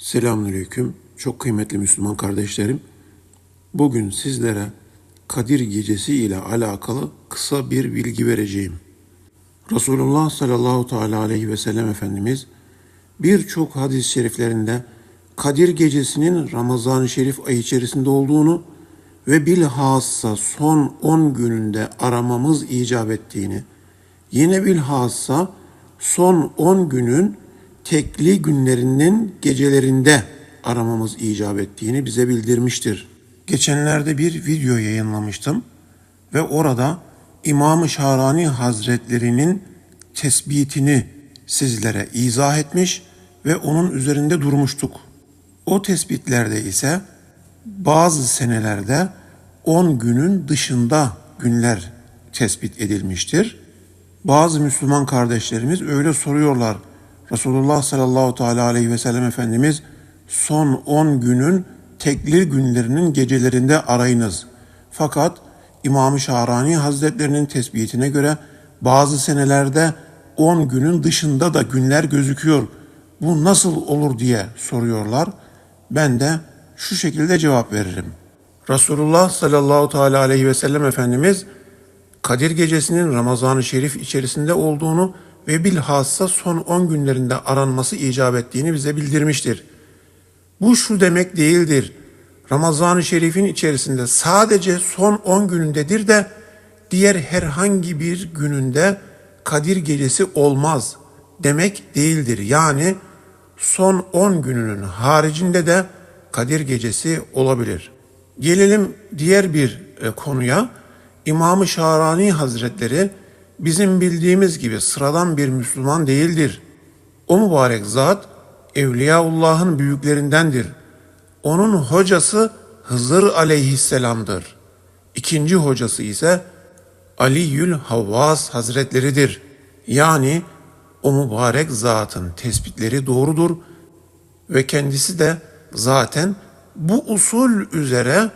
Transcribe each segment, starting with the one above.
Selamünaleyküm. Çok kıymetli Müslüman kardeşlerim. Bugün sizlere Kadir Gecesi ile alakalı kısa bir bilgi vereceğim. Resulullah sallallahu teala aleyhi ve sellem Efendimiz birçok hadis-i şeriflerinde Kadir Gecesi'nin Ramazan-ı Şerif ayı içerisinde olduğunu ve bilhassa son 10 gününde aramamız icap ettiğini, yine bilhassa son 10 günün tekli günlerinin gecelerinde aramamız icap ettiğini bize bildirmiştir. Geçenlerde bir video yayınlamıştım ve orada İmam-ı Şahrani Hazretlerinin tespitini sizlere izah etmiş ve onun üzerinde durmuştuk. O tespitlerde ise bazı senelerde 10 günün dışında günler tespit edilmiştir. Bazı Müslüman kardeşlerimiz öyle soruyorlar. Resulullah sallallahu teala aleyhi ve sellem Efendimiz son 10 günün tekli günlerinin gecelerinde arayınız. Fakat İmam-ı Şahrani Hazretlerinin tespitine göre bazı senelerde 10 günün dışında da günler gözüküyor. Bu nasıl olur diye soruyorlar. Ben de şu şekilde cevap veririm. Resulullah sallallahu teala aleyhi ve sellem Efendimiz Kadir Gecesi'nin Ramazan-ı Şerif içerisinde olduğunu ve bilhassa son 10 günlerinde aranması icap ettiğini bize bildirmiştir. Bu şu demek değildir. Ramazan-ı Şerif'in içerisinde sadece son 10 günündedir de diğer herhangi bir gününde Kadir Gecesi olmaz demek değildir. Yani son 10 gününün haricinde de Kadir Gecesi olabilir. Gelelim diğer bir e, konuya. İmam-ı Şahrani Hazretleri bizim bildiğimiz gibi sıradan bir Müslüman değildir. O mübarek zat Evliyaullah'ın büyüklerindendir. Onun hocası Hızır aleyhisselamdır. İkinci hocası ise Aliyül Havvas Hazretleridir. Yani o mübarek zatın tespitleri doğrudur ve kendisi de zaten bu usul üzere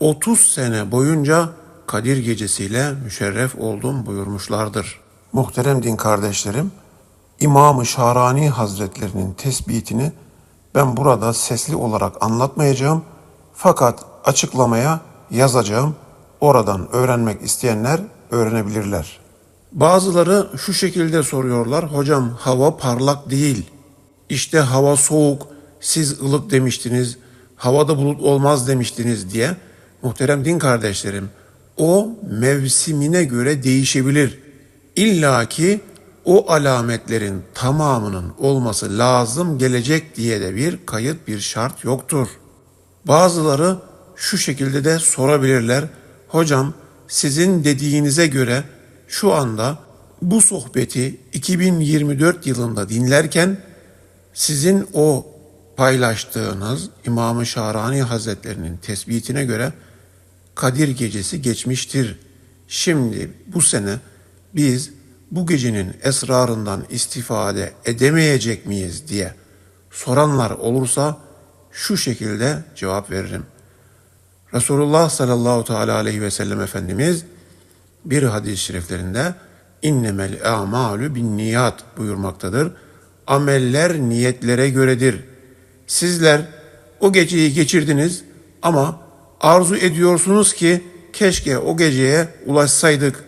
30 sene boyunca Kadir gecesiyle müşerref oldum buyurmuşlardır. Muhterem din kardeşlerim, İmam-ı Şarani Hazretlerinin tespitini ben burada sesli olarak anlatmayacağım fakat açıklamaya yazacağım. Oradan öğrenmek isteyenler öğrenebilirler. Bazıları şu şekilde soruyorlar. Hocam hava parlak değil. İşte hava soğuk. Siz ılık demiştiniz. Havada bulut olmaz demiştiniz diye. Muhterem din kardeşlerim, o mevsimine göre değişebilir. İlla ki o alametlerin tamamının olması lazım gelecek diye de bir kayıt bir şart yoktur. Bazıları şu şekilde de sorabilirler. Hocam sizin dediğinize göre şu anda bu sohbeti 2024 yılında dinlerken sizin o paylaştığınız İmam-ı Şahrani Hazretlerinin tespitine göre Kadir gecesi geçmiştir. Şimdi bu sene biz bu gecenin esrarından istifade edemeyecek miyiz diye soranlar olursa şu şekilde cevap veririm. Resulullah sallallahu teala aleyhi ve sellem Efendimiz bir hadis-i şeriflerinde innemel a'malu bin niyat buyurmaktadır. Ameller niyetlere göredir. Sizler o geceyi geçirdiniz ama arzu ediyorsunuz ki keşke o geceye ulaşsaydık.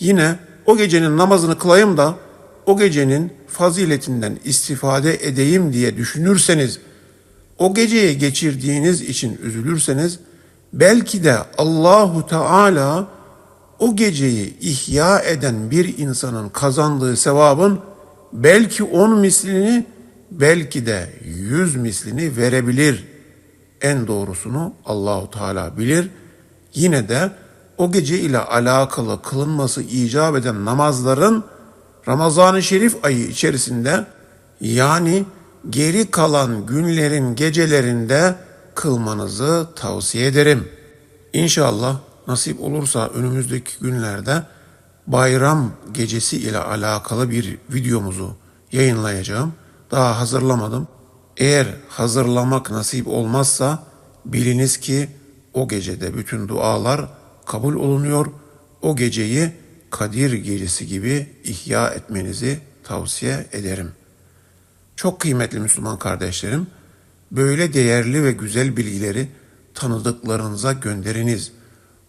Yine o gecenin namazını kılayım da o gecenin faziletinden istifade edeyim diye düşünürseniz, o geceye geçirdiğiniz için üzülürseniz, belki de Allahu Teala o geceyi ihya eden bir insanın kazandığı sevabın belki on mislini, belki de yüz mislini verebilir. En doğrusunu Allahu Teala bilir. Yine de o gece ile alakalı kılınması icap eden namazların Ramazan-ı Şerif ayı içerisinde yani geri kalan günlerin gecelerinde kılmanızı tavsiye ederim. İnşallah nasip olursa önümüzdeki günlerde bayram gecesi ile alakalı bir videomuzu yayınlayacağım. Daha hazırlamadım. Eğer hazırlamak nasip olmazsa biliniz ki o gecede bütün dualar kabul olunuyor. O geceyi Kadir gecesi gibi ihya etmenizi tavsiye ederim. Çok kıymetli Müslüman kardeşlerim, Böyle değerli ve güzel bilgileri tanıdıklarınıza gönderiniz.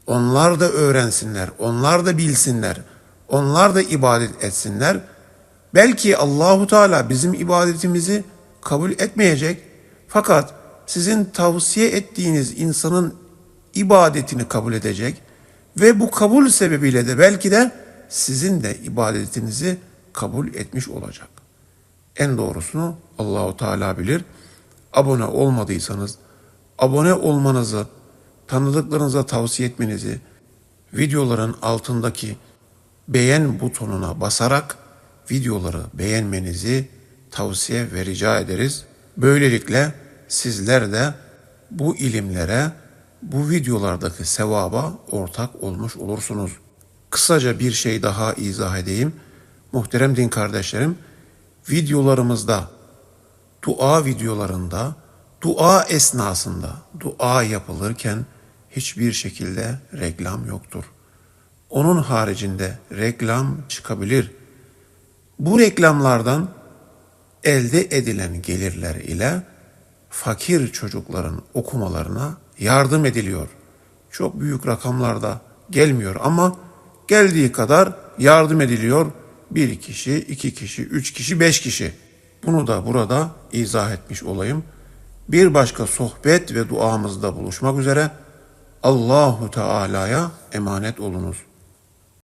Onlar da öğrensinler, onlar da bilsinler, onlar da ibadet etsinler. Belki Allahu Teala bizim ibadetimizi kabul etmeyecek. Fakat sizin tavsiye ettiğiniz insanın ibadetini kabul edecek ve bu kabul sebebiyle de belki de sizin de ibadetinizi kabul etmiş olacak. En doğrusunu Allahu Teala bilir. Abone olmadıysanız abone olmanızı, tanıdıklarınıza tavsiye etmenizi, videoların altındaki beğen butonuna basarak videoları beğenmenizi tavsiye ve rica ederiz. Böylelikle sizler de bu ilimlere, bu videolardaki sevaba ortak olmuş olursunuz. Kısaca bir şey daha izah edeyim. Muhterem din kardeşlerim, videolarımızda, dua videolarında, dua esnasında, dua yapılırken hiçbir şekilde reklam yoktur. Onun haricinde reklam çıkabilir. Bu reklamlardan elde edilen gelirler ile fakir çocukların okumalarına yardım ediliyor. Çok büyük rakamlarda gelmiyor ama geldiği kadar yardım ediliyor. Bir kişi, iki kişi, üç kişi, beş kişi. Bunu da burada izah etmiş olayım. Bir başka sohbet ve duamızda buluşmak üzere Allahu Teala'ya emanet olunuz.